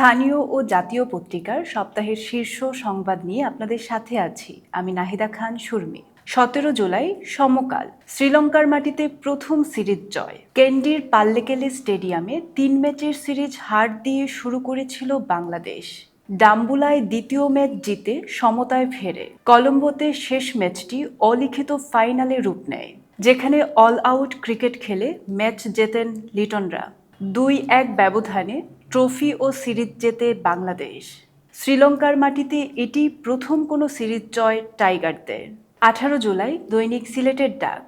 স্থানীয় ও জাতীয় পত্রিকার সপ্তাহের শীর্ষ সংবাদ নিয়ে আপনাদের সাথে আছি। আমি নাহিদা খান সুরমি। সতেরো জুলাই, সমকাল। শ্রীলঙ্কার মাটিতে প্রথম সিরিজ জয়। কেন্ডির পাল্লেকেলে স্টেডিয়ামে তিন ম্যাচের সিরিজ হার দিয়ে শুরু করেছিল বাংলাদেশ। ডাম্বুলায় দ্বিতীয় ম্যাচ জিতে সমতায় ফেরে। কলম্বোতে শেষ ম্যাচটি অলিখিত ফাইনালে রূপ নেয়, যেখানে অল আউট ক্রিকেট খেলে ম্যাচ জেতেন লিটনরা। দুই এক ব্যবধানে ট্রফি ও সিরিজ জেতে বাংলাদেশ। শ্রীলঙ্কার মাটিতে এটি প্রথম কোনো সিরিজ জয় টাইগারদের। আঠারো জুলাই দৈনিক সিলেটের ডাক।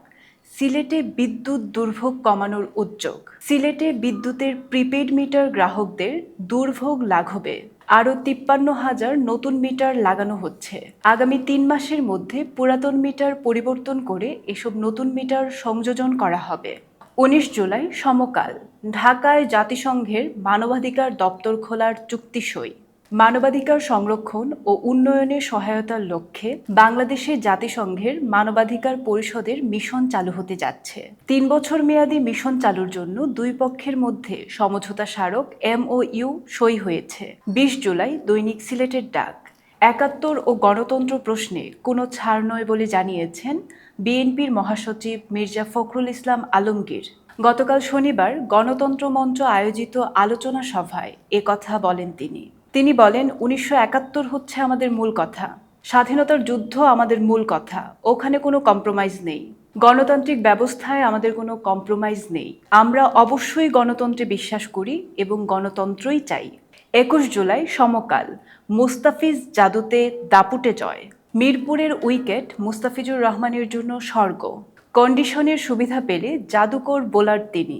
সিলেটে বিদ্যুৎ দুর্ভোগ কমানোর উদ্যোগ। সিলেটে বিদ্যুতের প্রিপেড মিটার গ্রাহকদের দুর্ভোগ লাঘবে। আরও তিপ্পান্ন হাজার নতুন মিটার লাগানো হচ্ছে। আগামী তিন মাসের মধ্যে পুরাতন মিটার পরিবর্তন করে এসব নতুন মিটার সংযোজন করা হবে। উনিশ জুলাই সমকাল, ঢাকায় জাতিসংঘের মানবাধিকার দপ্তর খোলার চুক্তি সই। মানবাধিকার সংরক্ষণ ও উন্নয়নে সহায়তার লক্ষ্যে বাংলাদেশে জাতিসংঘের মানবাধিকার পরিষদের মিশন চালু হতে যাচ্ছে। তিন বছর মেয়াদী মিশন চালুর জন্য দুই পক্ষের মধ্যে সমঝোতা স্মারক এমওইউ সই হয়েছে। বিশ জুলাই দৈনিক সিলেটের ডাক। একাত্তর ও গণতন্ত্র প্রশ্নে কোনো ছাড় নয় বলে জানিয়েছেন বিএনপির মহাসচিব মির্জা ফখরুল ইসলাম আলমগীর। গতকাল শনিবার গণতন্ত্র মঞ্চ আয়োজিত আলোচনা সভায় এ কথা বলেন তিনি। তিনি বলেন, উনিশশো একাত্তর হচ্ছে আমাদের মূল কথা। স্বাধীনতার যুদ্ধ আমাদের মূল কথা। ওখানে কোনো কম্প্রোমাইজ নেই। গণতান্ত্রিক ব্যবস্থায় আমাদের কোনো কম্প্রোমাইজ নেই। আমরা অবশ্যই গণতন্ত্রে বিশ্বাস করি এবং গণতন্ত্রই চাই। একুশ জুলাই সমকাল, মুস্তাফিজ জাদুতে দাপুটে জয়। মিরপুরের উইকেট মুস্তাফিজুর রহমানের জন্য স্বর্গ। কন্ডিশনের সুবিধা পেলে জাদুকর বোলার তিনি।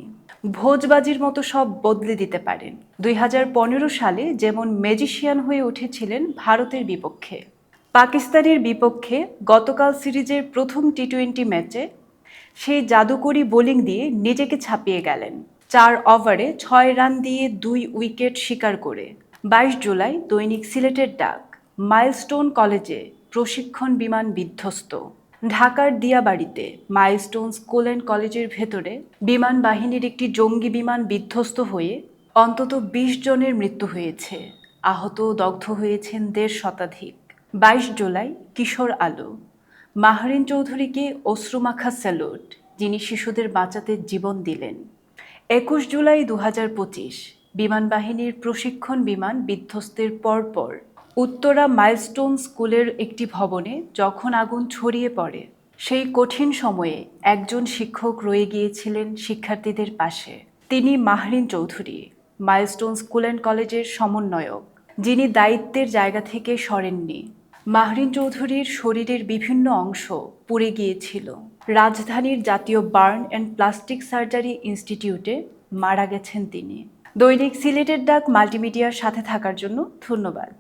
ভোজবাজির মতো সব বদলে দিতে পারেন। দুই হাজার পনেরো সালে যেমন ম্যাজিশিয়ান হয়ে উঠেছিলেন ভারতের বিপক্ষে। পাকিস্তানের বিপক্ষে গতকাল সিরিজের প্রথম টি টোয়েন্টি ম্যাচে সেই জাদুকরি বোলিং দিয়ে নিজেকে ছাপিয়ে গেলেন। চার ওভারে ছয় রান দিয়ে দুই উইকেট শিকার করে। বাইশ জুলাই দৈনিক সিলেটের ডাক, মাইলস্টোন কলেজে প্রশিক্ষণ বিমান বিধ্বস্ত। ঢাকার দিয়াবাড়িতে মাইলস্টোন স্কুল অ্যান্ড কলেজের ভেতরে বিমান বাহিনীর একটি জঙ্গি বিমান বিধ্বস্ত হয়ে অন্তত বিশ জনের মৃত্যু হয়েছে। আহত দগ্ধ হয়েছেন দেড় শতাধিক। বাইশ জুলাই কিশোর আলো। মাহরিন চৌধুরীকে অশ্রুমাখা স্যালুট, যিনি শিশুদের বাঁচাতে জীবন দিলেন। একুশ জুলাই দু হাজার পঁচিশ বিমান বাহিনীর প্রশিক্ষণ বিমান বিধ্বস্তের পরপর উত্তরা মাইলস্টোন স্কুলের একটি ভবনে যখন আগুন ছড়িয়ে পড়ে, সেই কঠিন সময়ে একজন শিক্ষক রয়ে গিয়েছিলেন শিক্ষার্থীদের পাশে। তিনি Mahrin Chowdhury, Milestone School and কলেজের সমন্বয়ক, যিনি দায়িত্বের জায়গা থেকে সরেননি। মাহরিন চৌধুরীর শরীরের বিভিন্ন অংশ পুড়ে গিয়েছিল। রাজধানীর জাতীয় বার্ন অ্যান্ড প্লাস্টিক সার্জারি ইনস্টিটিউটে মারা গেছেন তিনি। দৈনিক সিলেটের ডাক মাল্টিমিডিয়ার সাথে থাকার জন্য ধন্যবাদ।